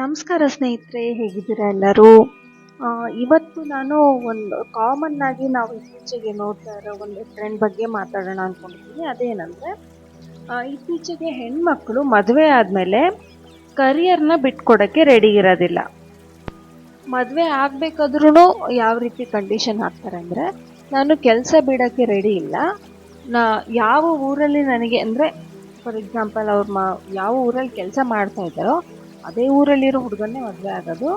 ನಮಸ್ಕಾರ ಸ್ನೇಹಿತರೆ, ಹೇಗಿದ್ದೀರಾ ಎಲ್ಲರೂ? ಇವತ್ತು ನಾನು ಒಂದು ಕಾಮನ್ ಆಗಿ ನಾವು ಇತ್ತೀಚೆಗೆ ನೋಡ್ತಾ ಇರೋ ಒಂದು ಟ್ರೆಂಡ್ ಬಗ್ಗೆ ಮಾತಾಡೋಣ ಅಂದ್ಕೊಂಡಿದ್ದೀನಿ ಅದೇನಂದರೆ ಇತ್ತೀಚೆಗೆ ಹೆಣ್ಮಕ್ಳು ಮದುವೆ ಆದಮೇಲೆ ಕರಿಯರ್ನ ಬಿಟ್ಕೊಡೋಕ್ಕೆ ರೆಡಿ ಇರೋದಿಲ್ಲ. ಮದುವೆ ಆಗಬೇಕಾದ್ರೂ ಯಾವ ರೀತಿ ಕಂಡೀಷನ್ ಹಾಕ್ತಾರೆ ಅಂದರೆ, ನಾನು ಕೆಲಸ ಬಿಡೋಕ್ಕೆ ರೆಡಿ ಇಲ್ಲ. ನಾ, ಯಾವ ಊರಲ್ಲಿ ನನಗೆ ಅಂದರೆ ಫಾರ್ ಎಕ್ಸಾಂಪಲ್ ಅವ್ರು ಮಾ, ಯಾವ ಊರಲ್ಲಿ ಕೆಲಸ ಮಾಡ್ತಾ ಇದ್ದಾರೋ ಅದೇ ಊರಲ್ಲಿರೋ ಹುಡುಗನ್ನೇ ಮದುವೆ ಆಗೋದು.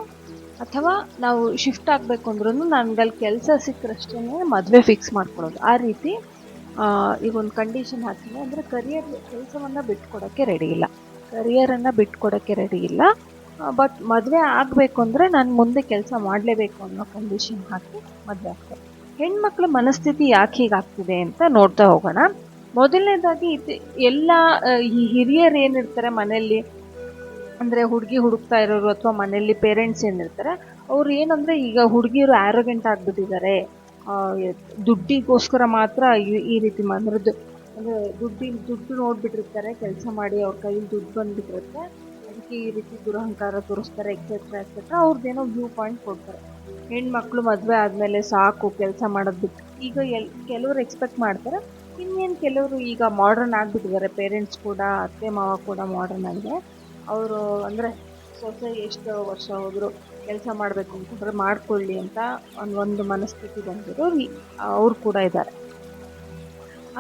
ಅಥವಾ ನಾವು ಶಿಫ್ಟ್ ಆಗಬೇಕು ಅಂದ್ರೂ ನನಗೆ ಅಲ್ಲಿ ಕೆಲಸ ಸಿಕ್ಕರಷ್ಟೇ ಮದುವೆ ಫಿಕ್ಸ್ ಮಾಡ್ಕೊಳ್ಳೋದು ಆ ರೀತಿ ಈಗ ಒಂದು ಕಂಡೀಷನ್ ಹಾಕಿದೆ ಅಂದರೆ ಕರಿಯರ್ ಕೆಲಸವನ್ನು ಬಿಟ್ಕೊಡೋಕ್ಕೆ ರೆಡಿ ಇಲ್ಲ. ಕರಿಯರನ್ನು ಬಿಟ್ಕೊಡೋಕ್ಕೆ ರೆಡಿ ಇಲ್ಲ. ಬಟ್ ಮದುವೆ ಆಗಬೇಕು ಅಂದರೆ ನಾನು ಮುಂದೆ ಕೆಲಸ ಮಾಡಲೇಬೇಕು ಅನ್ನೋ ಕಂಡೀಷನ್ ಹಾಕಿ ಮದುವೆ ಆಗ್ತಾರೆ ಹೆಣ್ಮಕ್ಳ ಮನಸ್ಥಿತಿ ಯಾಕೆ ಹೀಗಾಗ್ತಿದೆ ಅಂತ ನೋಡ್ತಾ ಹೋಗೋಣ. ಮೊದಲನೇದಾಗಿ ಇದು ಎಲ್ಲ ಈ ಹಿರಿಯರು ಏನಿರ್ತಾರೆ ಮನೆಯಲ್ಲಿ ಅಂದರೆ ಹುಡುಗಿ ಹುಡುಕ್ತಾ ಇರೋರು ಅಥವಾ ಮನೆಯಲ್ಲಿ ಪೇರೆಂಟ್ಸ್ ಏನಿರ್ತಾರೆ ಅವ್ರು ಏನಂದರೆ ಈಗ ಹುಡುಗಿಯರು ಆ್ಯರೋಗೆಂಟ್ ಆಗಿಬಿಟ್ಟಿದ್ದಾರೆ. ದುಡ್ಡಿಗೋಸ್ಕರ ಮಾತ್ರ ಈ- ರೀತಿ ಮಾಡೋದು ಅಂದರೆ ದುಡ್ಡಿನ, ದುಡ್ಡು ನೋಡಿಬಿಟ್ಟಿರ್ತಾರೆ, ಕೆಲಸ ಮಾಡಿ ಅವ್ರ ಕೈಯಲ್ಲಿ ದುಡ್ಡು ಬಂದ್ಬಿಟ್ಟಿರುತ್ತೆ. ಅದಕ್ಕೆ ಈ ರೀತಿ ದುರಹಂಕಾರ ತೋರಿಸ್ತಾರೆ ಎಕ್ಸೆಟ್ರಾ ಎಕ್ಸೆಟ್ರಾ ಅವ್ರದ್ದೇನೋ ವ್ಯೂ ಪಾಯಿಂಟ್ ಕೊಡ್ತಾರೆ. ಹೆಣ್ಮಕ್ಳು ಮದುವೆ ಆದಮೇಲೆ ಸಾಕು, ಕೆಲಸ ಮಾಡೋದು ಬಿಟ್ಟು ಈಗ ಎಲ್, ಕೆಲವರು ಎಕ್ಸ್ಪೆಕ್ಟ್ ಮಾಡ್ತಾರೆ. ಇನ್ನೇನು ಕೆಲವರು ಈಗ ಮಾಡ್ರನ್ ಆಗಿಬಿಟ್ಟಿದ್ದಾರೆ ಪೇರೆಂಟ್ಸ್ ಕೂಡ, ಅತ್ತೆ ಮಾವ ಕೂಡ ಮಾಡ್ರನ್ ಆಗಿದೆ. ಅವರು ಅಂದರೆ ಸೊಸೆ ಎಷ್ಟು ವರ್ಷ ಹೋದರು ಕೆಲಸ ಮಾಡಬೇಕು ಅಂತಂದರೆ ಮಾಡ್ಕೊಳ್ಳಿ ಅಂತ ಒಂದು ಒಂದು ಮನಸ್ಥಿತಿ ಬಂದಿರೋರು ಅವರು ಕೂಡ ಇದ್ದಾರೆ.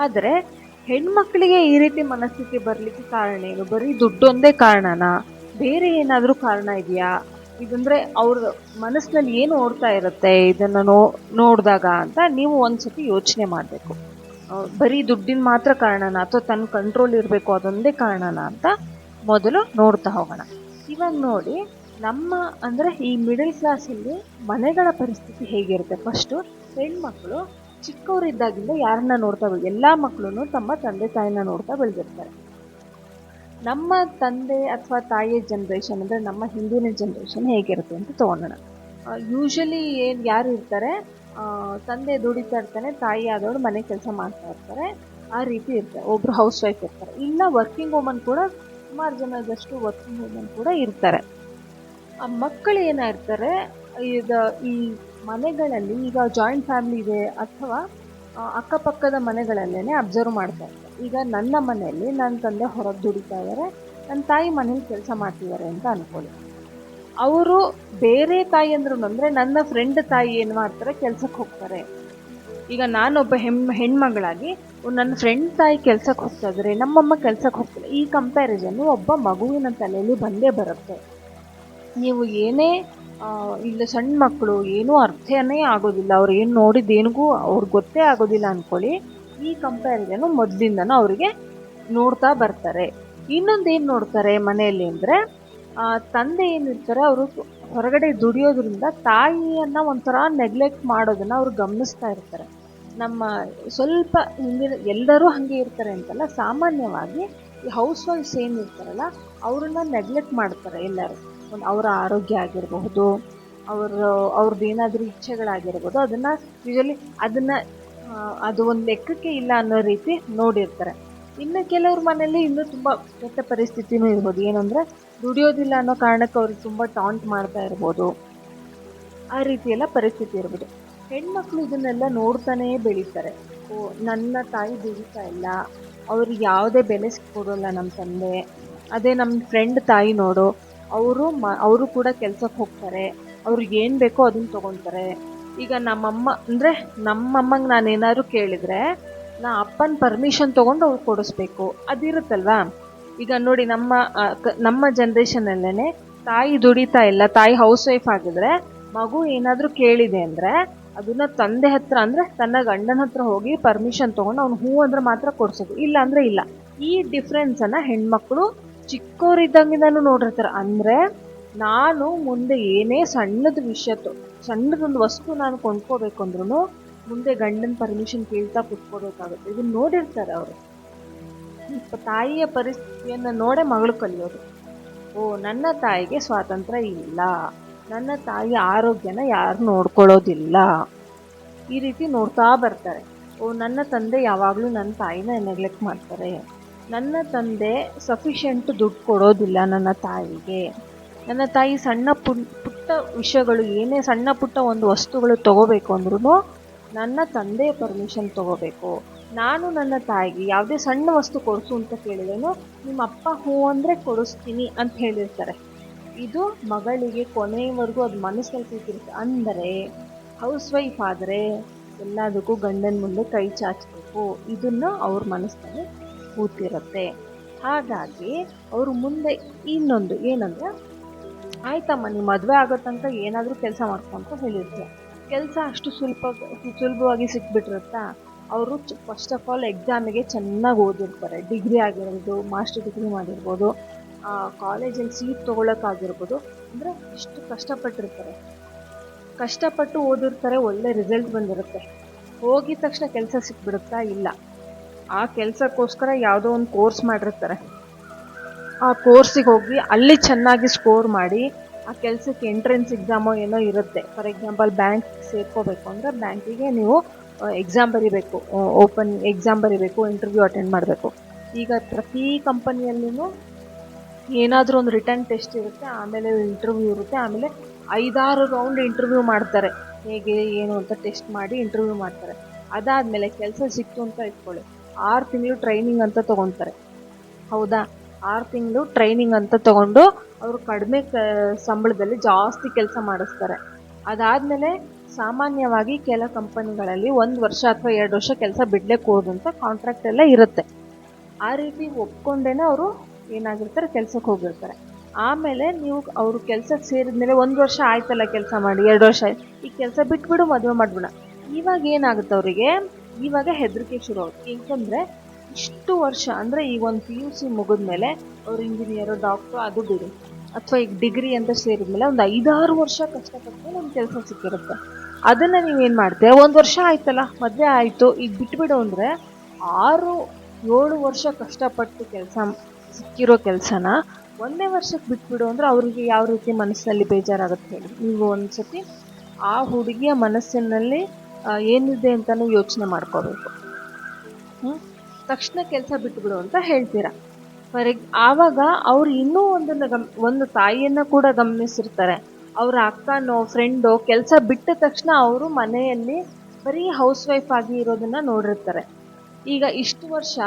ಆದರೆ ಹೆಣ್ಮಕ್ಳಿಗೆ ಈ ರೀತಿ ಮನಸ್ಥಿತಿ ಬರಲಿಕ್ಕೆ ಕಾರಣ ಏನು? ಬರೀ ದುಡ್ಡೊಂದೇ ಕಾರಣನಾ? ಬೇರೆ ಏನಾದರೂ ಕಾರಣ ಇದೆಯಾ? ಇದಂದರೆ ಅವ್ರ ಮನಸ್ಸಿನಲ್ಲಿ ಏನು ಓಡ್ತಾ ಇರುತ್ತೆ? ಇದನ್ನು ನೋ, ನೋಡಿದಾಗ ಅಂತ ನೀವು ಒಂದ್ಸತಿ ಯೋಚನೆ ಮಾಡಬೇಕು. ಬರೀ ದುಡ್ಡಿನ ಮಾತ್ರ ಕಾರಣನಾ ಅಥವಾ ತನ್ನ ಕಂಟ್ರೋಲ್ ಇರಬೇಕು ಅದೊಂದೇ ಕಾರಣನಾ ಅಂತ ಮೊದಲು ನೋಡ್ತಾ ಹೋಗೋಣ. ಇವಾಗ ನೋಡಿ, ನಮ್ಮ ಅಂದರೆ ಈ ಮಿಡಲ್ ಕ್ಲಾಸಲ್ಲಿ ಮನೆಗಳ ಪರಿಸ್ಥಿತಿ ಹೇಗಿರುತ್ತೆ? ಫಸ್ಟು ಹೆಣ್ಮಕ್ಳು ಚಿಕ್ಕವರಿದ್ದಾಗಿಂದ ಯಾರನ್ನ ನೋಡ್ತಾ ಬೆಳೆ ಎಲ್ಲ ಮಕ್ಕಳು ತಮ್ಮ ತಂದೆ ತಾಯಿನ ನೋಡ್ತಾ ಬೆಳೆದಿರ್ತಾರೆ. ನಮ್ಮ ತಂದೆ ಅಥವಾ ತಾಯಿಯ ಜನ್ರೇಷನ್ ಅಂದರೆ ನಮ್ಮ ಹಿಂದಿನ ಜನ್ರೇಷನ್ ಹೇಗಿರುತ್ತೆ ಅಂತ ತೊಗೊಳೋಣ ಯೂಶಲಿ ಏನು ಯಾರು ಇರ್ತಾರೆ ತಂದೆ ದುಡಿತಾ ಇರ್ತಾನೆ, ತಾಯಿ ಆದವರು ಮನೆ ಕೆಲಸ ಮಾಡ್ತಾ ಇರ್ತಾರೆ, ಆ ರೀತಿ ಇರ್ತಾರೆ. ಒಬ್ಬರು ಹೌಸ್ ವೈಫ್ ಇರ್ತಾರೆ. ಇಲ್ಲ ವರ್ಕಿಂಗ್ ವುಮನ್ ಕೂಡ ಸುಮಾರು ಜನದಷ್ಟು ವರ್ಕಿಂಗ್ ವುಮೆನ್ ಕೂಡ ಇರ್ತಾರೆ. ಆ ಮಕ್ಕಳು ಏನಾಗಿರ್ತಾರೆ ಇದ ಈ ಮನೆಗಳಲ್ಲಿ ಈಗ ಜಾಯಿಂಟ್ ಫ್ಯಾಮಿಲಿ ಇದೆ ಅಥವಾ ಅಕ್ಕಪಕ್ಕದ ಮನೆಗಳಲ್ಲೇ ಅಬ್ಸರ್ವ್ ಮಾಡ್ತಾ ಇರ್ತಾರೆ. ಈಗ ನನ್ನ ಮನೆಯಲ್ಲಿ ನನ್ನ ತಂದೆ ಹೊರಗೆ ದುಡಿತಾ ಇದ್ದಾರೆ ನನ್ನ ತಾಯಿ ಮನೇಲಿ ಕೆಲಸ ಮಾಡ್ತಿದ್ದಾರೆ ಅಂತ ಅನ್ಕೊಳ್ಳಿ. ಅವರು ಬೇರೆ ತಾಯಿ ಅಂದ್ರೂ ಅಂದರೆ ನನ್ನ ಫ್ರೆಂಡ್ ತಾಯಿ ಏನು ಮಾಡ್ತಾರೆ ಕೆಲ್ಸಕ್ಕೆ ಹೋಗ್ತಾರೆ. ಈಗ ನಾನೊಬ್ಬ ಹೆಮ್ ಹೆಣ್ಮಗಳಾಗಿ ನನ್ನ ಫ್ರೆಂಡ್ ತಾಯಿ ಕೆಲ್ಸಕ್ಕೆ ಹೋಗ್ತಾ ನಮ್ಮಮ್ಮ ಕೆಲ್ಸಕ್ಕೆ ಹೋಗ್ತಾರೆ ಈ ಕಂಪ್ಯಾರಿಸನ್ನು ಒಬ್ಬ ಮಗುವಿನ ತಲೆಯಲ್ಲಿ ಬಂದೇ ಬರುತ್ತೆ. ನೀವು ಏನೇ ಇಲ್ಲ ಸಣ್ಣ ಮಕ್ಕಳು ಏನೂ ಅರ್ಥನೇ ಆಗೋದಿಲ್ಲ. ಅವ್ರು ಏನು ನೋಡಿದ್ದೇನಿಗೂ ಅವ್ರಿಗೆ ಗೊತ್ತೇ ಆಗೋದಿಲ್ಲ ಅಂದ್ಕೊಳ್ಳಿ ಈ ಕಂಪ್ಯಾರಿಸನ್ನು ಮೊದಲಿಂದನೂ ಅವರಿಗೆ ನೋಡ್ತಾ ಬರ್ತಾರೆ. ಇನ್ನೊಂದು ಏನು ನೋಡ್ತಾರೆ ಮನೆಯಲ್ಲಿ ಅಂದರೆ ತಂದೆ ಏನಿರ್ತಾರೆ, ಅವರು ಹೊರಗಡೆ ದುಡಿಯೋದ್ರಿಂದ ತಾಯಿಯನ್ನು ಒಂಥರ ನೆಗ್ಲೆಕ್ಟ್ ಮಾಡೋದನ್ನು ಅವರು ಗಮನಿಸ್ತಾ ಇರ್ತಾರೆ. ನಮ್ಮ ಸ್ವಲ್ಪ ಹಿಂದಿನ ಎಲ್ಲರೂ ಹಾಗೆ ಇರ್ತಾರೆ ಅಂತಲ್ಲ, ಸಾಮಾನ್ಯವಾಗಿ ಈ ಹೌಸ್ ವೈಫ್ಸ್ ಏನಿರ್ತಾರಲ್ಲ ಅವ್ರನ್ನ ನೆಗ್ಲೆಕ್ಟ್ ಮಾಡ್ತಾರೆ ಎಲ್ಲರೂ. ಒಂದು ಅವರ ಆರೋಗ್ಯ ಆಗಿರಬಹುದು, ಅವರು ಅವ್ರದ್ದು ಏನಾದರೂ ಇಚ್ಛೆಗಳಾಗಿರ್ಬೋದು, ಅದನ್ನು ಯೂಶಲಿ ಅದನ್ನು ಅದು ಒಂದು ಲೆಕ್ಕಕ್ಕೆ ಇಲ್ಲ ಅನ್ನೋ ರೀತಿ ನೋಡಿರ್ತಾರೆ. ಇನ್ನು ಕೆಲವ್ರ ಮನೇಲಿ ಇನ್ನೂ ತುಂಬ ಕೆಟ್ಟ ಪರಿಸ್ಥಿತಿನೂ ಇರ್ಬೋದು. ಏನಂದರೆ ದುಡಿಯೋದಿಲ್ಲ ಅನ್ನೋ ಕಾರಣಕ್ಕೆ ಅವ್ರಿಗೆ ತುಂಬ ಟಾಂಟ್ ಮಾಡ್ತಾ ಇರ್ಬೋದು. ಆ ರೀತಿಯೆಲ್ಲ ಪರಿಸ್ಥಿತಿ ಇರ್ಬೋದು. ಹೆಣ್ಮಕ್ಳು ಇದನ್ನೆಲ್ಲ ನೋಡ್ತಾನೇ ಬೆಳೀತಾರೆ. ಓ, ನನ್ನ ತಾಯಿ ದುಡಿತಾ ಇಲ್ಲ ಅವ್ರಿಗೆ ಯಾವುದೇ ಬೆಲೆ ಕೊಡೋಲ್ಲ ನಮ್ಮ ತಂದೆ. ಅದೇ ನಮ್ಮ ಫ್ರೆಂಡ್ ತಾಯಿ ನೋಡು, ಅವರು ಮ, ಅವರು ಕೂಡ ಕೆಲ್ಸಕ್ಕೆ ಹೋಗ್ತಾರೆ, ಅವ್ರಿಗೆ ಏನು ಬೇಕೋ ಅದನ್ನ ತೊಗೊಳ್ತಾರೆ ಈಗ ನಮ್ಮಮ್ಮ, ಅಂದರೆ ನಮ್ಮಮ್ಮಂಗೆ ನಾನು ಏನಾದ್ರು ಕೇಳಿದರೆ, ನಾ ಅಪ್ಪನ ಪರ್ಮಿಷನ್ ತೊಗೊಂಡು ಅವ್ರು ಕೊಡಿಸ್ಬೇಕು, ಅದಿರುತ್ತಲ್ವಾ? ಈಗ ನೋಡಿ ನಮ್ಮ ನಮ್ಮ ಜನ್ರೇಷನಲ್ಲೇ ತಾಯಿ ದುಡಿತಾ ಇಲ್ಲ, ತಾಯಿ ಹೌಸ್ ವೈಫ್ ಆಗಿದ್ರೆ ಮಗು ಏನಾದರೂ ಕೇಳಿದೆ ಅಂದರೆ ಅದನ್ನ ತಂದೆ ಹತ್ರ ಅಂದರೆ ತನ್ನ ಗಂಡನ ಹತ್ರ ಹೋಗಿ ಪರ್ಮಿಷನ್ ತೊಗೊಂಡು ಅವ್ನು ಹೂ ಅಂದ್ರೆ ಮಾತ್ರ ಕೊಡ್ಸೋದು. ಇಲ್ಲ ಅಂದ್ರೆ ಇಲ್ಲ. ಈ ಡಿಫ್ರೆನ್ಸನ್ನು ಹೆಣ್ಮಕ್ಳು ಚಿಕ್ಕವರಿದ್ದಂಗಿಂದನೂ ನೋಡಿರ್ತಾರೆ. ಅಂದರೆ ನಾನು ಮುಂದೆ ಏನೇ ಸಣ್ಣದ ವಿಷಯ ಸಣ್ಣದೊಂದು ವಸ್ತು ನಾನು ಕೊಂಡ್ಕೋಬೇಕು ಅಂದ್ರೂ ಮುಂದೆ ಗಂಡನ ಪರ್ಮಿಷನ್ ಕೇಳ್ತಾ ಕುತ್ಕೋಬೇಕಾಗುತ್ತೆ. ಇದನ್ನ ನೋಡಿರ್ತಾರೆ ಅವರು. ತಾಯಿಯ ಪರಿಸ್ಥಿತಿಯನ್ನು ನೋಡೇ ಮಗಳು ಕಲಿಯೋದು. ಓ, ನನ್ನ ತಾಯಿಗೆ ಸ್ವಾತಂತ್ರ್ಯ ಇಲ್ಲ. ನನ್ನ ತಾಯಿಯ ಆರೋಗ್ಯನ ಯಾರು ನೋಡ್ಕೊಳ್ಳೋದಿಲ್ಲ. ಈ ರೀತಿ ನೋಡ್ತಾ ಬರ್ತಾರೆ. ಓ, ನನ್ನ ತಂದೆ ಯಾವಾಗಲೂ ನನ್ನ ತಾಯಿನ ನೆಗ್ಲೆಕ್ಟ್ ಮಾಡ್ತಾರೆ. ನನ್ನ ತಂದೆ ಸಫಿಷಿಯೆಂಟ್ ದುಡ್ಡು ಕೊಡೋದಿಲ್ಲ ನನ್ನ ತಾಯಿಗೆ. ನನ್ನ ತಾಯಿ ಸಣ್ಣ ಪುಟ್ ಪುಟ್ಟ ವಿಷಯಗಳು, ಏನೇ ಸಣ್ಣ ಪುಟ್ಟ ಒಂದು ವಸ್ತುಗಳು ತಗೋಬೇಕು ಅಂದ್ರೂ ನನ್ನ ತಂದೆ ಪರ್ಮಿಷನ್ ತಗೋಬೇಕು. ನಾನು ನನ್ನ ತಾಯಿಗೆ ಯಾವುದೇ ಸಣ್ಣ ವಸ್ತು ಕೊಡಿಸು ಅಂತ ಕೇಳಿದೇನು ನಿಮ್ಮ ಅಪ್ಪ ಹೂ ಅಂದರೆ ಕೊಡಿಸ್ತೀನಿ ಅಂತ ಹೇಳಿರ್ತಾರೆ. ಇದು ಮಗಳಿಗೆ ಕೊನೆಯವರೆಗೂ ಅದು ಮನಸ್ಸಲ್ಲಿ ಕೂತಿರುತ್ತೆ ಅಂದರೆ ಹೌಸ್ ವೈಫ್ ಆದರೆ ಎಲ್ಲದಕ್ಕೂ ಗಂಡನ ಮುಂದೆ ಕೈ ಚಾಚಬೇಕು. ಇದನ್ನು ಅವ್ರ ಮನಸ್ಸಿನಲ್ಲಿ ಕೂತಿರುತ್ತೆ. ಹಾಗಾಗಿ ಅವರು ಮುಂದೆ ಇನ್ನೊಂದು ಏನಂದರೆ, ಆಯ್ತಮ್ಮ ನೀವು ಮದುವೆ ಆಗೋ ತನಕ ಏನಾದರೂ ಕೆಲಸ ಮಾಡ್ಕೊಂತ ಹೇಳಿರ್ತೀಯ. ಕೆಲಸ ಅಷ್ಟು ಸುಲಭ, ಸುಲಭವಾಗಿ ಸಿಕ್ಬಿಟ್ಟಿರುತ್ತಾ? ಅವರು ಫಸ್ಟ್ ಆಫ್ ಆಲ್ ಎಕ್ಸಾಮಿಗೆ ಚೆನ್ನಾಗಿ ಓದಿರ್ತಾರೆ. ಡಿಗ್ರಿ ಆಗಿರ್ಬೋದು ಮಾಸ್ಟರ್ ಡಿಗ್ರಿ ಮಾಡಿರ್ಬೋದು. ಕಾಲೇಜಲ್ಲಿ ಸೀಟ್ ತೊಗೊಳಕ್ಕಾಗಿರ್ಬೋದು ಅಂದರೆ ಇಷ್ಟು ಕಷ್ಟಪಟ್ಟಿರ್ತಾರೆ. ಕಷ್ಟಪಟ್ಟು ಓದಿರ್ತಾರೆ, ಒಳ್ಳೆ ರಿಸಲ್ಟ್ ಬಂದಿರುತ್ತೆ. ಹೋಗಿದ ತಕ್ಷಣ ಕೆಲಸ ಸಿಕ್ಬಿಡುತ್ತಾ ಇಲ್ಲ. ಆ ಕೆಲಸಕ್ಕೋಸ್ಕರ ಯಾವುದೋ ಒಂದು ಕೋರ್ಸ್ ಮಾಡಿರ್ತಾರೆ. ಆ ಕೋರ್ಸಿಗೆ ಹೋಗಿ ಅಲ್ಲಿ ಚೆನ್ನಾಗಿ ಸ್ಕೋರ್ ಮಾಡಿ, ಆ ಕೆಲಸಕ್ಕೆ ಎಂಟ್ರೆನ್ಸ್ ಎಕ್ಸಾಮೋ ಏನೋ ಇರುತ್ತೆ. ಫಾರ್ ಎಕ್ಸಾಂಪಲ್ ಬ್ಯಾಂಕ್ ಸೇರ್ಕೋಬೇಕು ಅಂದರೆ ಬ್ಯಾಂಕಿಗೆ ನೀವು ಎಕ್ಸಾಮ್ ಬರಿಬೇಕು ಓಪನ್ ಎಕ್ಸಾಮ್ ಬರಿಬೇಕು ಇಂಟರ್ವ್ಯೂ ಅಟೆಂಡ್ ಮಾಡಬೇಕು. ಈಗ ಪ್ರತಿ ಕಂಪನಿಯಲ್ಲೂ ಏನಾದರೂ ಒಂದು ರಿಟರ್ನ್ ಟೆಸ್ಟ್ ಇರುತ್ತೆ, ಆಮೇಲೆ ಇಂಟರ್ವ್ಯೂ ಇರುತ್ತೆ, ಆಮೇಲೆ ಐದಾರು ರೌಂಡ್ ಇಂಟರ್ವ್ಯೂ ಮಾಡ್ತಾರೆ. ಹೇಗೆ, ಏನು ಅಂತ ಟೆಸ್ಟ್ ಮಾಡಿ ಇಂಟರ್ವ್ಯೂ ಮಾಡ್ತಾರೆ. ಅದಾದಮೇಲೆ ಕೆಲಸ ಸಿಕ್ತು ಅಂತ ಇಟ್ಕೊಳ್ಳಿ. ಆರು ತಿಂಗಳು ಟ್ರೈನಿಂಗ್ ಅಂತ ತೊಗೊತಾರೆ. ಹೌದಾ? ಆರು ತಿಂಗಳು ಟ್ರೈನಿಂಗ್ ಅಂತ ತಗೊಂಡು ಅವರು ಕಡಿಮೆ ಕ, ಸಂಬಳದಲ್ಲಿ ಜಾಸ್ತಿ ಕೆಲಸ ಮಾಡಿಸ್ತಾರೆ. ಅದಾದಮೇಲೆ ಸಾಮಾನ್ಯವಾಗಿ ಕೆಲ ಕಂಪನಿಗಳಲ್ಲಿ ಒಂದು ವರ್ಷ ಅಥವಾ ಎರಡು ವರ್ಷ ಕೆಲಸ ಬಿಡ್ಲಿಕ್ಕೆ ಅಂತ ಕಾಂಟ್ರಾಕ್ಟ್ ಎಲ್ಲ ಇರುತ್ತೆ. ಆ ರೀತಿ ಒಪ್ಕೊಂಡೇನೆ ಅವರು ಏನಾಗಿರ್ತಾರೆ, ಕೆಲ್ಸಕ್ಕೆ ಹೋಗಿರ್ತಾರೆ. ಆಮೇಲೆ ನೀವು ಅವರು ಕೆಲ್ಸಕ್ಕೆ ಸೇರಿದ್ಮೇಲೆ ಒಂದು ವರ್ಷ ಆಯ್ತಲ್ಲ ಕೆಲಸ ಮಾಡಿ, ಎರಡು ವರ್ಷ ಆಯ್ತು. ಈ ಕೆಲಸ ಬಿಟ್ಬಿಡು, ಮದುವೆ ಮಾಡ್ಬಿಡ ಇವಾಗ ಏನಾಗುತ್ತೆ ಅವರಿಗೆ? ಇವಾಗ ಹೆದರಿಕೆ ಶುರು ಆಗುತ್ತೆ. ಏಕೆಂದರೆ, ಇಷ್ಟು ವರ್ಷ, ಅಂದರೆ ಈಗ ಒಂದು ಪಿ ಯು ಸಿ ಮುಗಿದ್ಮೇಲೆ ಅವ್ರು ಇಂಜಿನಿಯರು ಡಾಕ್ಟ್ರು ಅದು ಬಿಡಿ. ಅಥವಾ ಈಗ ಡಿಗ್ರಿ ಅಂತ ಸೇರಿದ್ಮೇಲೆ ಒಂದು ಐದಾರು ವರ್ಷ ಕಷ್ಟಪಟ್ಟು ಒಂದು ಕೆಲಸ ಸಿಕ್ಕಿರುತ್ತೆ. ಅದನ್ನು ನೀವೇನು ಮಾಡ್ತೀರ? ಒಂದು ವರ್ಷ ಆಯ್ತಲ್ಲ, ಮದುವೆ ಆಯಿತು. ಈಗ ಬಿಟ್ಬಿಡು ಅಂದರೆ ಆರು, ಏಳು ವರ್ಷ ಕಷ್ಟಪಟ್ಟು ಕೆಲಸ ಸಿಕ್ಕಿರೋ ಕೆಲಸನ ಒಂದೇ ವರ್ಷಕ್ಕೆ ಬಿಟ್ಬಿಡು ಅಂದರೆ ಅವರಿಗೆ ಯಾವ ರೀತಿ ಮನಸ್ಸಿನಲ್ಲಿ ಬೇಜಾರಾಗುತ್ತೆ ಹೇಳಿ. ನೀವು ಒಂದು ಸತಿ ಆ ಹುಡುಗಿಯ ಮನಸ್ಸಿನಲ್ಲಿ ಏನಿದೆ ಅಂತಲೂ ಯೋಚನೆ ಮಾಡ್ಕೋಬೇಕು. ತಕ್ಷಣ ಕೆಲಸ ಬಿಟ್ಬಿಡು ಅಂತ ಹೇಳ್ತೀರಾ? ಫಾರ್ ಎಗ್, ಆವಾಗ ಅವ್ರು ಇನ್ನೂ ಒಂದನ್ನು ಗಮ್, ಒಂದು ತಾಯಿಯನ್ನು ಕೂಡ ಗಮನಿಸಿರ್ತಾರೆ. ಅವರ ಅಕ್ಕನೋ ಫ್ರೆಂಡೋ ಕೆಲಸ ಬಿಟ್ಟ ತಕ್ಷಣ ಅವರು ಮನೆಯಲ್ಲಿ ಬರೀ ಹೌಸ್ ವೈಫ್ ಆಗಿ ಇರೋದನ್ನ ನೋಡಿರ್ತಾರೆ. ಈಗ ಇಷ್ಟು ವರ್ಷ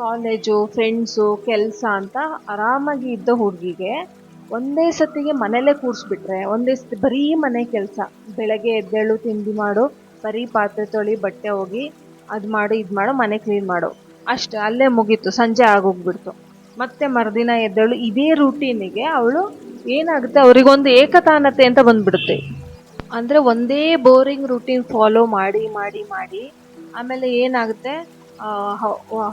ಕಾಲೇಜು ಫ್ರೆಂಡ್ಸು ಕೆಲಸ ಅಂತ ಆರಾಮಾಗಿ ಇದ್ದ ಹುಡುಗಿಗೆ ಒಂದೇ ಸತಿಗೆ ಮನೇಲೇ ಕೂರಿಸ್ಬಿಟ್ರೆ, ಒಂದೇ ಸತಿ ಬರೀ ಮನೆ ಕೆಲಸ. ಬೆಳಗ್ಗೆ ಎದ್ದೇಳು, ತಿಂಡಿ ಮಾಡು, ಬರೀ ಪಾತ್ರೆ ತೊಳಿ, ಬಟ್ಟೆ ಹೋಗಿ ಅದು ಮಾಡು, ಇದು ಮಾಡು, ಮನೆ ಕ್ಲೀನ್ ಮಾಡು. ಅಷ್ಟೇ, ಅಲ್ಲೇ ಮುಗೀತು, ಸಂಜೆ ಆಗೋಗ್ಬಿಡ್ತು. ಮತ್ತೆ ಮರುದಿನ ಎದ್ದೇಳು, ಇದೇ ರೂಟೀನಿಗೆ ಅವಳು ಏನಾಗುತ್ತೆ, ಅವರಿಗೊಂದು ಏಕತಾನತೆ ಅಂತ ಬಂದ್ಬಿಡುತ್ತೆ. ಅಂದರೆ ಒಂದೇ ಬೋರಿಂಗ್ ರೂಟೀನ್ ಫಾಲೋ ಮಾಡಿ ಮಾಡಿ ಮಾಡಿ, ಆಮೇಲೆ ಏನಾಗುತ್ತೆ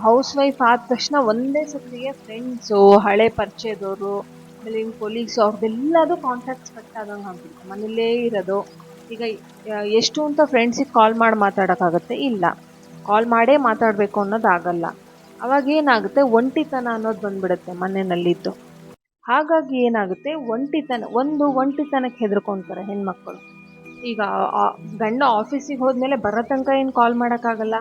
ಹೌಸ್ ವೈಫ್ ಆದ ತಕ್ಷಣ ಒಂದೇ ಸತಿಗೆ ಫ್ರೆಂಡ್ಸು ಹಳೆ ಪರಿಚಯದವರು, ಆಮೇಲೆ ಕೊಲೀಗ್ಸ್ ಅವ್ರದ್ದೆಲ್ಲದು ಕಾಂಟ್ಯಾಕ್ಟ್ಸ್ ಕಟ್ ಆದಂಗೆ ಆಗ್ಬಿಡ್ತು. ಮನೇಲೇ ಇರೋದು. ಈಗ ಎಷ್ಟು ಅಂತ ಫ್ರೆಂಡ್ಸಿಗೆ ಕಾಲ್ ಮಾಡಿ ಮಾತಾಡೋಕ್ಕಾಗತ್ತೆ? ಇಲ್ಲ. ಕಾಲ್ ಮಾಡೇ ಮಾತಾಡಬೇಕು ಅನ್ನೋದಾಗಲ್ಲ. ಅವಾಗ ಏನಾಗುತ್ತೆ? ಒಂಟಿತನ ಅನ್ನೋದು ಬಂದ್ಬಿಡುತ್ತೆ ಮನೆಯಲ್ಲಿದ್ದು. ಹಾಗಾಗಿ ಏನಾಗುತ್ತೆ? ಒಂಟಿತನ, ಒಂದು ಒಂಟಿತನಕ್ಕೆ ಹೆದರ್ಕೊಂತಾರೆ ಹೆಣ್ಮಕ್ಳು. ಈಗ ಗಂಡ ಆಫೀಸಿಗೆ ಹೋದ್ಮೇಲೆ ಬರೋ ತನಕ ಏನು ಕಾಲ್ ಮಾಡೋಕ್ಕಾಗಲ್ಲ?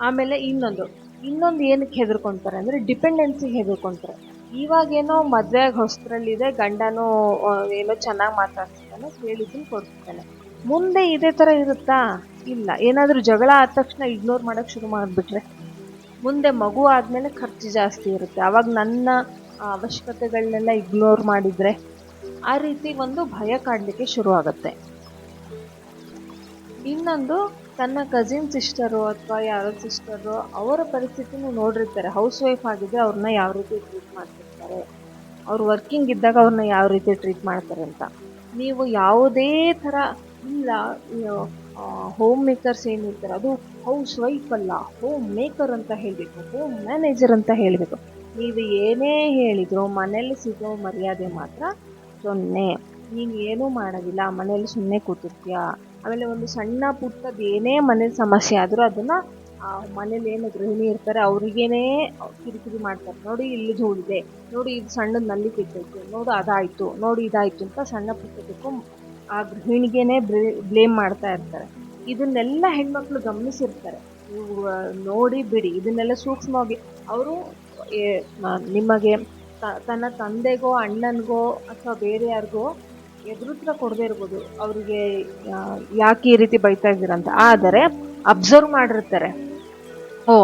ಆಮೇಲೆ ಇನ್ನೊಂದು. ಇನ್ನೊಂದು ಏನಕ್ಕೆ ಹೆದರ್ಕೊಂತಾರೆ ಅಂದರೆ ಡಿಪೆಂಡೆನ್ಸಿಗೆ ಹೆದರ್ಕೊಂತಾರೆ. ಇವಾಗೇನೋ ಆಗಿ ಹೊಸದ್ರಲ್ಲಿದೆ, ಗಂಡನೂ ಏನೋ ಚೆನ್ನಾಗಿ ಮಾತಾಡ್ತಿದ್ದಾನೆ ಹೇಳಿದ್ದನ್ನು ಕೊಡ್ತಾನೆ ಮುಂದೆ ಇದೇ ಥರ ಇರುತ್ತಾ? ಇಲ್ಲ. ಏನಾದರೂ ಜಗಳ ಆದ ತಕ್ಷಣ ಇಗ್ನೋರ್ ಮಾಡೋಕ್ಕೆ ಶುರು ಮಾಡಿಬಿಟ್ರೆ? ಮುಂದೆ ಮಗು ಆದಮೇಲೆ ಖರ್ಚು ಜಾಸ್ತಿ ಇರುತ್ತೆ. ಆವಾಗ ನನ್ನ ಅವಶ್ಯಕತೆಗಳನ್ನೆಲ್ಲ ಇಗ್ನೋರ್ ಮಾಡಿದರೆ ಆ ರೀತಿ ಒಂದು ಭಯ ಕಾಡಲಿಕ್ಕೆ ಶುರು ಆಗುತ್ತೆ ಇನ್ನೊಂದು ತನ್ನ ಕಸಿನ್ ಸಿಸ್ಟರು ಅಥವಾ ಯಾರೋ ಸಿಸ್ಟರು ಅವರ ಪರಿಸ್ಥಿತಿನೂ ನೋಡಿರ್ತಾರೆ. ಹೌಸ್ ವೈಫ್ ಆಗಿದ್ದರೆ ಅವ್ರನ್ನ ಯಾವ ರೀತಿ ಟ್ರೀಟ್ ಮಾಡ್ತಿರ್ತಾರೆ? ಅವ್ರು ವರ್ಕಿಂಗ್ ಇದ್ದಾಗ ಅವ್ರನ್ನ ಯಾವ ರೀತಿ ಟ್ರೀಟ್ ಮಾಡ್ತಾರೆ ಅಂತ. ನೀವು ಯಾವುದೇ ಥರ ಇಲ್ಲ ಹೋಮ್ ಮೇಕರ್ಸ್ ಏನಿರ್ತಾರೆ, ಅದು ಹೌಸ್ ವೈಫ್ ಅಲ್ಲ ಹೋಮ್ ಮೇಕರ್ ಅಂತ ಹೇಳಬೇಕು ಹೋಮ್ ಮ್ಯಾನೇಜರ್ ಅಂತ ಹೇಳಬೇಕು. ನೀವು ಏನೇ ಹೇಳಿದ್ರು ಮನೇಲಿ ಸಿಗೋ ಮರ್ಯಾದೆ ಮಾತ್ರ ಸೊನ್ನೆ. ನೀನು ಏನೂ ಮಾಡೋದಿಲ್ಲ, ಮನೇಲಿ ಸುಮ್ಮನೆ ಕೂತಿರ್ತೀಯ? ಆಮೇಲೆ ಒಂದು ಸಣ್ಣ ಪುಟ್ಟದ್ದು ಏನೇ ಮನೇಲಿ ಸಮಸ್ಯೆ ಆದರೂ ಅದನ್ನು ಮನೇಲಿ ಏನು ಗೃಹಿಣಿ ಇರ್ತಾರೆ ಅವ್ರಿಗೇನೆ ಕಿರಿಕಿರಿ ಮಾಡ್ತಾರೆ. ನೋಡಿ ಇಲ್ಲಿ ಧೂಳಿದೆ, ನೋಡಿ ಇದು ಸಣ್ಣದ ನಲ್ಲಿ ಕಿತ್ತೈತೆ ನೋಡು ಅದಾಯಿತು, ನೋಡಿ ಇದಾಯಿತು ಅಂತ ಸಣ್ಣ ಪುಟ್ಟದಕ್ಕೂ ಆ ಗೃಹಿಣಿಗೇನೆ ಬ್ಲೇಮ್ ಮಾಡ್ತಾ ಇರ್ತಾರೆ. ಇದನ್ನೆಲ್ಲ ಹೆಣ್ಮಕ್ಳು ಗಮನಿಸಿರ್ತಾರೆ. ನೀವು ನೋಡಿ ಬಿಡಿ, ಇದನ್ನೆಲ್ಲ ಸೂಕ್ಷ್ಮವಾಗಿ ಅವರು ನಿಮಗೆ ತನ್ನ ತಂದೆಗೋ, ಅಣ್ಣನಿಗೋ ಅಥವಾ ಬೇರೆ ಯಾರಿಗೋ ಎದುರುತ್ರ ಕೊಡದೇ ಇರ್ಬೋದು. ಅವ್ರಿಗೆ ಯಾಕೆ ಈ ರೀತಿ ಬೈತಾ ಇದ್ದೀರಂತ ಆದರೆ ಅಬ್ಸರ್ವ್ ಮಾಡಿರ್ತಾರೆ. ಓ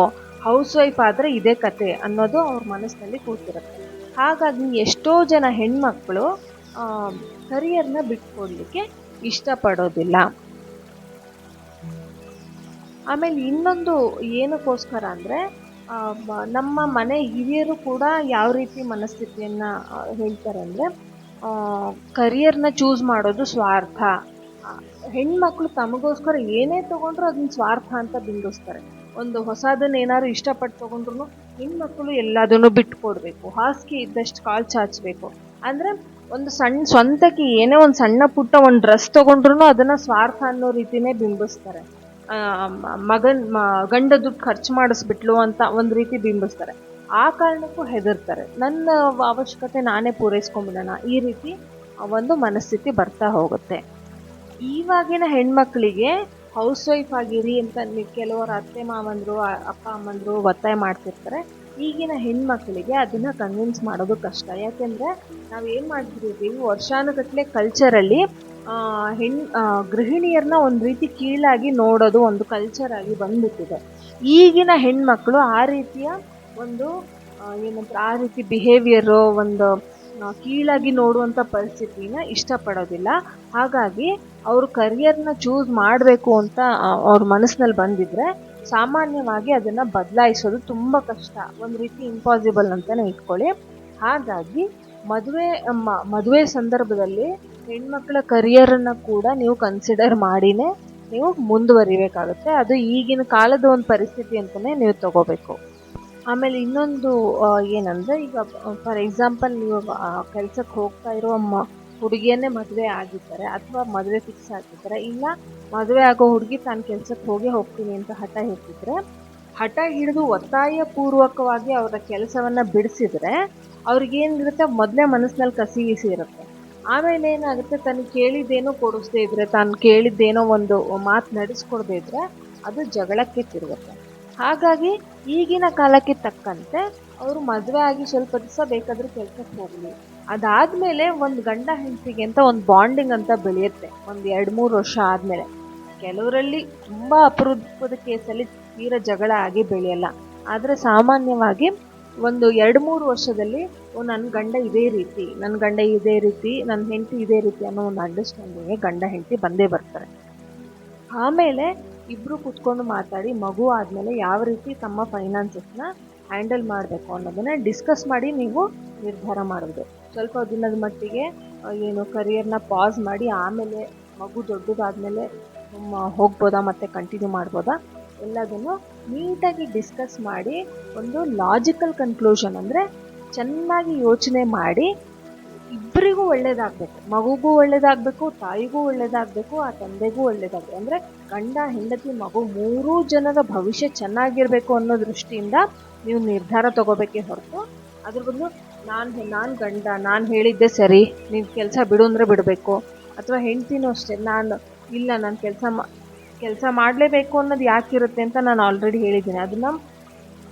ಹೌಸ್ ವೈಫ್ ಆದರೆ ಇದೇ ಕತೆ ಅನ್ನೋದು ಅವ್ರ ಮನಸ್ಸಿನಲ್ಲಿ ಕೂತಿರುತ್ತೆ. ಹಾಗಾಗಿ ಎಷ್ಟೋ ಜನ ಹೆಣ್ಮಕ್ಳು ಕರಿಯರ್ನ ಬಿಟ್ಕೊಡ್ಲಿಕ್ಕೆ ಇಷ್ಟಪಡೋದಿಲ್ಲ. ಆಮೇಲೆ ಇನ್ನೊಂದು ಏನಕ್ಕೋಸ್ಕರ ಅಂದರೆ ನಮ್ಮ ಮನೆ ಹಿರಿಯರು ಕೂಡ ಯಾವ ರೀತಿ ಮನಸ್ಥಿತಿಯನ್ನು ಹೇಳ್ತಾರೆ ಅಂದರೆ ಕರಿಯರ್ನ ಚೂಸ್ ಮಾಡೋದು ಸ್ವಾರ್ಥ. ಹೆಣ್ಮಕ್ಳು ತಮಗೋಸ್ಕರ ಏನೇ ತಗೊಂಡ್ರು ಅದನ್ನ ಸ್ವಾರ್ಥ ಅಂತ ಬಿಂಬಿಸ್ತಾರೆ. ಒಂದು ಹೊಸದನ್ನ ಏನಾದ್ರು ಇಷ್ಟಪಟ್ಟು ತಗೊಂಡ್ರು ಹೆಣ್ಮಕ್ಳು ಎಲ್ಲದನ್ನು ಬಿಟ್ಟು ಕೊಡಬೇಕು ಹಾಸಿಗೆ ಇದ್ದಷ್ಟು ಕಾಲು ಚಾಚಬೇಕು. ಅಂದರೆ ಒಂದು ಸಣ್ಣ ಸ್ವಂತಕ್ಕೆ ಏನೇ ಒಂದು ಸಣ್ಣ ಪುಟ್ಟ ಒಂದು ಡ್ರೆಸ್ ತಗೊಂಡ್ರು ಅದನ್ನ ಸ್ವಾರ್ಥ ಅನ್ನೋ ರೀತಿನೇ ಬಿಂಬಿಸ್ತಾರೆ. ಮಗನ್ ಗಂಡ ದುಡ್ಡು ಖರ್ಚು ಮಾಡಿಸ್ಬಿಟ್ಲು ಅಂತ ಒಂದು ರೀತಿ ಬಿಂಬಿಸ್ತಾರೆ. ಆ ಕಾರಣಕ್ಕೂ ಹೆದರ್ತಾರೆ. ನನ್ನ ಅವಶ್ಯಕತೆ ನಾನೇ ಪೂರೈಸ್ಕೊಂಡ್ಬಿಡೋಣ. ಈ ರೀತಿ ಒಂದು ಮನಸ್ಥಿತಿ ಬರ್ತಾ ಹೋಗುತ್ತೆ. ಇವಾಗಿನ ಹೆಣ್ಮಕ್ಳಿಗೆ ಹೌಸ್ ವೈಫ್ ಆಗಿರಿ ಅಂತ ಕೆಲವರು ಅತ್ತೆ ಮಾವಂದರು ಅಪ್ಪ ಅಮ್ಮಂದರು ಒತ್ತಾಯ ಮಾಡ್ತಿರ್ತಾರೆ. ಈಗಿನ ಹೆಣ್ಮಕ್ಳಿಗೆ ಅದನ್ನು ಕನ್ವಿನ್ಸ್ ಮಾಡೋದು ಕಷ್ಟ. ಯಾಕೆಂದರೆ ನಾವು ಏನು ಮಾಡ್ತಿದ್ದೀವಿ ವರ್ಷಾನುಗಟ್ಟಲೆ ಕಲ್ಚರಲ್ಲಿ ಹೆಣ್ ಗೃಹಿಣಿಯರನ್ನ ಒಂದು ರೀತಿ ಕೀಳಾಗಿ ನೋಡೋದು ಒಂದು ಕಲ್ಚರಾಗಿ ಬಂದ್ಬಿಟ್ಟಿದೆ. ಈಗಿನ ಹೆಣ್ಮಕ್ಳು ಆ ರೀತಿಯ ಒಂದು ಏನಂತಾರೆ, ಆ ರೀತಿ ಬಿಹೇವಿಯರು ಒಂದು ಕೀಳಾಗಿ ನೋಡುವಂಥ ಪರಿಸ್ಥಿತಿನ ಇಷ್ಟಪಡೋದಿಲ್ಲ. ಹಾಗಾಗಿ ಅವರು ಕರಿಯರ್ನ ಚೂಸ್ ಮಾಡಬೇಕು ಅಂತ ಅವ್ರ ಮನಸ್ಸಿನಲ್ಲಿ ಬಂದಿದ್ರೆ ಸಾಮಾನ್ಯವಾಗಿ ಅದನ್ನು ಬದಲಾಯಿಸೋದು ತುಂಬ ಕಷ್ಟ. ಒಂದು ರೀತಿ ಇಂಪಾಸಿಬಲ್ ಅಂತಲೇ ಇಟ್ಕೊಳ್ಳಿ. ಹಾಗಾಗಿ ಮದುವೆ ಮದುವೆ ಸಂದರ್ಭದಲ್ಲಿ ಹೆಣ್ಮಕ್ಳ ಕರಿಯರನ್ನು ಕೂಡ ನೀವು ಕನ್ಸಿಡರ್ ಮಾಡಿನೇ ನೀವು ಮುಂದುವರಿಬೇಕಾಗುತ್ತೆ. ಅದು ಈಗಿನ ಕಾಲದ ಒಂದು ಪರಿಸ್ಥಿತಿ ಅಂತಲೇ ನೀವು ತಗೋಬೇಕು. ಆಮೇಲೆ ಇನ್ನೊಂದು ಏನಂದರೆ ಈಗ, ಫಾರ್ ಎಕ್ಸಾಂಪಲ್ ನೀವು ಕೆಲ್ಸಕ್ಕೆ ಹೋಗ್ತಾ ಇರೋ ಮ, ಹುಡುಗಿಯನ್ನೇ ಮದುವೆ ಆಗಿದ್ದಾರೆ ಅಥವಾ ಮದುವೆ ಫಿಕ್ಸ್ ಆಗಿದ್ದಾರೆ, ಇಲ್ಲ ಮದುವೆ ಆಗೋ ಹುಡುಗಿ ತಾನು ಕೆಲ್ಸಕ್ಕೆ ಹೋಗೇ ಹೋಗ್ತೀನಿ ಅಂತ ಹಠ ಹಿಡ್ತಿದ್ರೆ ಹಠ ಹಿಡಿದು ಒತ್ತಾಯ ಪೂರ್ವಕವಾಗಿ ಅವರ ಕೆಲಸವನ್ನು ಬಿಡಿಸಿದ್ರೆ ಅವ್ರಿಗೇನಿರುತ್ತೆ ಮೊದಲೇ ಮನಸ್ಸಿನಲ್ಲಿ ಕಸಿ ಗೀಸಿ ಇರುತ್ತೆ. ಆಮೇಲೆ ಏನಾಗುತ್ತೆ ತಾನು ಕೇಳಿದ್ದೇನೋ ಕೊಡಿಸ್ದೇ ಇದ್ರೆ, ತಾನು ಕೇಳಿದ್ದೇನೋ ಒಂದು ಮಾತು ನಡೆಸ್ಕೊಡ್ದೇ ಇದ್ರೆ ಅದು ಜಗಳಕ್ಕೆ ತಿರುಗುತ್ತೆ. ಹಾಗಾಗಿ ಈಗಿನ ಕಾಲಕ್ಕೆ ತಕ್ಕಂತೆ ಅವರು ಮದುವೆ ಆಗಿ ಸ್ವಲ್ಪ ದಿವಸ ಬೇಕಾದ್ರೂ ಕೆಲ್ಸಕ್ಕೆ ಹೋಗಲಿ. ಅದಾದ್ಮೇಲೆ ಒಂದು ಗಂಡ ಹೆಂಡತಿಗೆ ಅಂತ ಒಂದು ಬಾಂಡಿಂಗ್ ಅಂತ ಬೆಳೆಯುತ್ತೆ. ಒಂದು ಎರಡು ಮೂರು ವರ್ಷ ಆದಮೇಲೆ. ಕೆಲವರಲ್ಲಿ ತುಂಬ ಅಪರೂಪದ ಕೇಸಲ್ಲಿ ತೀರ ಜಗಳ ಆಗಿ ಬೆಳೆಯಲ್ಲ. ಆದರೆ ಸಾಮಾನ್ಯವಾಗಿ ಒಂದು ಎರಡು ಮೂರು ವರ್ಷದಲ್ಲಿ, ಓ ನನ್ನ ಗಂಡ ಇದೇ ರೀತಿ ನನ್ನ ಗಂಡ ಇದೇ ರೀತಿ ನನ್ನ ಹೆಂಡತಿ ಇದೇ ರೀತಿ ಅನ್ನೋ ಒಂದು ಅಂಡರ್ಸ್ಟ್ಯಾಂಡಿಂಗ್ಗೆ ಗಂಡ ಹೆಂಡತಿ ಬಂದೇ ಬರ್ತಾರೆ. ಆಮೇಲೆ ಇಬ್ಬರು ಕುತ್ಕೊಂಡು ಮಾತಾಡಿ, ಮಗು ಆದಮೇಲೆ ಯಾವ ರೀತಿ ತಮ್ಮ ಫೈನಾನ್ಸಸ್ನ ಹ್ಯಾಂಡಲ್ ಮಾಡಬೇಕು ಅನ್ನೋದನ್ನ ಡಿಸ್ಕಸ್ ಮಾಡಿ ನೀವು ನಿರ್ಧಾರ ಮಾಡೋದು ಸ್ವಲ್ಪ ದಿನದ ಮಟ್ಟಿಗೆ ಏನು ಕರಿಯರ್ನ ಪಾಸ್ ಮಾಡಿ, ಆಮೇಲೆ ಮಗು ದೊಡ್ಡದಾದ್ಮೇಲೆ ಹೋಗ್ಬೋದಾ ಮತ್ತೆ ಕಂಟಿನ್ಯೂ ಮಾಡ್ಬೋದಾ ಎಲ್ಲದನ್ನು ನೀಟಾಗಿ ಡಿಸ್ಕಸ್ ಮಾಡಿ, ಒಂದು ಲಾಜಿಕಲ್ ಕನ್ಕ್ಲೂಷನ್ ಅಂದರೆ ಚೆನ್ನಾಗಿ ಯೋಚನೆ ಮಾಡಿ ಇಬ್ಬರಿಗೂ ಒಳ್ಳೇದಾಗಬೇಕು. ಮಗುಗೂ ಒಳ್ಳೇದಾಗಬೇಕು, ತಾಯಿಗೂ ಒಳ್ಳೇದಾಗಬೇಕು, ಆ ತಂದೆಗೂ ಒಳ್ಳೇದಾಗಬೇಕು. ಅಂದರೆ ಗಂಡ, ಹೆಂಡತಿ, ಮಗು ಮೂರೂ ಜನರ ಭವಿಷ್ಯ ಚೆನ್ನಾಗಿರಬೇಕು ಅನ್ನೋ ದೃಷ್ಟಿಯಿಂದ ನೀವು ನಿರ್ಧಾರ ತಗೋಬೇಕೇ ಹೊರತು, ಅದ್ರ ಬದಲು ನಾನು ನಾನು ಗಂಡ, ನಾನು ಹೇಳಿದ್ದೆ ಸರಿ ನೀವು ಕೆಲಸ ಬಿಡು ಅಂದರೆ ಬಿಡಬೇಕು. ಅಥವಾ ಹೆಂಡ್ತಿನೂ ಅಷ್ಟೇ, ನಾನು ಇಲ್ಲ, ನಾನು ಕೆಲಸ ಮಾ, ಕೆಲಸ ಮಾಡಲೇಬೇಕು ಅನ್ನೋದು ಯಾಕಿರುತ್ತೆ ಅಂತ ನಾನು ಆಲ್ರೆಡಿ ಹೇಳಿದ್ದೀನಿ. ಅದನ್ನು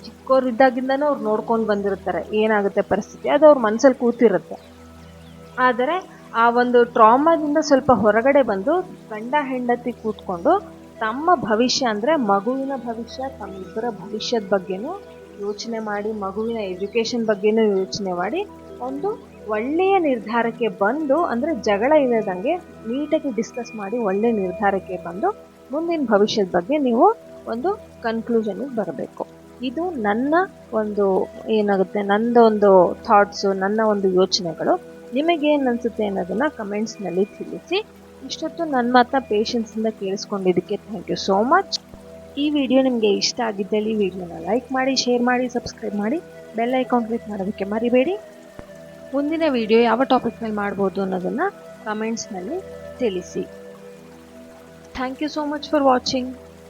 ಚಿಕ್ಕವರಿದ್ದಾಗಿಂದನೂ ಅವ್ರು ನೋಡ್ಕೊಂಡು ಬಂದಿರ್ತಾರೆ. ಏನಾಗುತ್ತೆ ಪರಿಸ್ಥಿತಿ? ಅದು ಅವ್ರ ಮನಸ್ಸಲ್ಲಿ ಕೂತಿರುತ್ತೆ. ಆದರೆ ಆ ಒಂದು ಟ್ರಾಮಾದಿಂದ ಸ್ವಲ್ಪ ಹೊರಗಡೆ ಬಂದು ಗಂಡ, ಹೆಂಡತಿ ಕೂತ್ಕೊಂಡು ತಮ್ಮ ಭವಿಷ್ಯ ಅಂದರೆ ಮಗುವಿನ ಭವಿಷ್ಯ, ತಮ್ಮಿಬ್ಬರ ಭವಿಷ್ಯದ ಬಗ್ಗೆನೂ ಯೋಚನೆ ಮಾಡಿ, ಮಗುವಿನ ಎಜುಕೇಷನ್ ಬಗ್ಗೆನೂ ಯೋಚನೆ ಮಾಡಿ ಒಂದು ಒಳ್ಳೆಯ ನಿರ್ಧಾರಕ್ಕೆ ಬಂದು ಅಂದರೆ ಜಗಳ ಇಲ್ಲದಂಗೆ ನೀಟಾಗಿ ಡಿಸ್ಕಸ್ ಮಾಡಿ ಒಳ್ಳೆಯ ನಿರ್ಧಾರಕ್ಕೆ ಬಂದು ಮುಂದಿನ ಭವಿಷ್ಯದ ಬಗ್ಗೆ ನೀವು ಒಂದು ಕನ್ಕ್ಲೂಷನಿಗೆ ಬರಬೇಕು. ಇದು ನನ್ನ ಒಂದು ಏನಾಗುತ್ತೆ, ನಂದೊಂದು ಥಾಟ್ಸು ನನ್ನ ಒಂದು ಯೋಚನೆಗಳು. ನಿಮಗೇನು ಅನಿಸುತ್ತೆ ಅನ್ನೋದನ್ನು ಕಮೆಂಟ್ಸ್ನಲ್ಲಿ ತಿಳಿಸಿ. ಇಷ್ಟೊತ್ತು ನನ್ನ ಮಾತ್ರ ಪೇಷನ್ಸಿಂದ ಕೇಳಿಸ್ಕೊಂಡಿದ್ದಕ್ಕೆ ಥ್ಯಾಂಕ್ ಯು ಸೋ ಮಚ್ ಈ ವಿಡಿಯೋ ನಿಮಗೆ ಇಷ್ಟ ಆಗಿದ್ದಲ್ಲಿ ವಿಡಿಯೋನ ಲೈಕ್ ಮಾಡಿ ಶೇರ್ ಮಾಡಿ ಸಬ್ಸ್ಕ್ರೈಬ್ ಮಾಡಿ ಬೆಲ್ ಐಕಾನ್ ಕ್ಲಿಕ್ ಮಾಡೋದಕ್ಕೆ ಮರಿಬೇಡಿ. ಮುಂದಿನ ವಿಡಿಯೋ ಯಾವ ಟಾಪಿಕ್ ಮೇಲೆ ಮಾಡ್ಬೋದು ಅನ್ನೋದನ್ನು ಕಮೆಂಟ್ಸ್ನಲ್ಲಿ ತಿಳಿಸಿ. Thank you so much for watching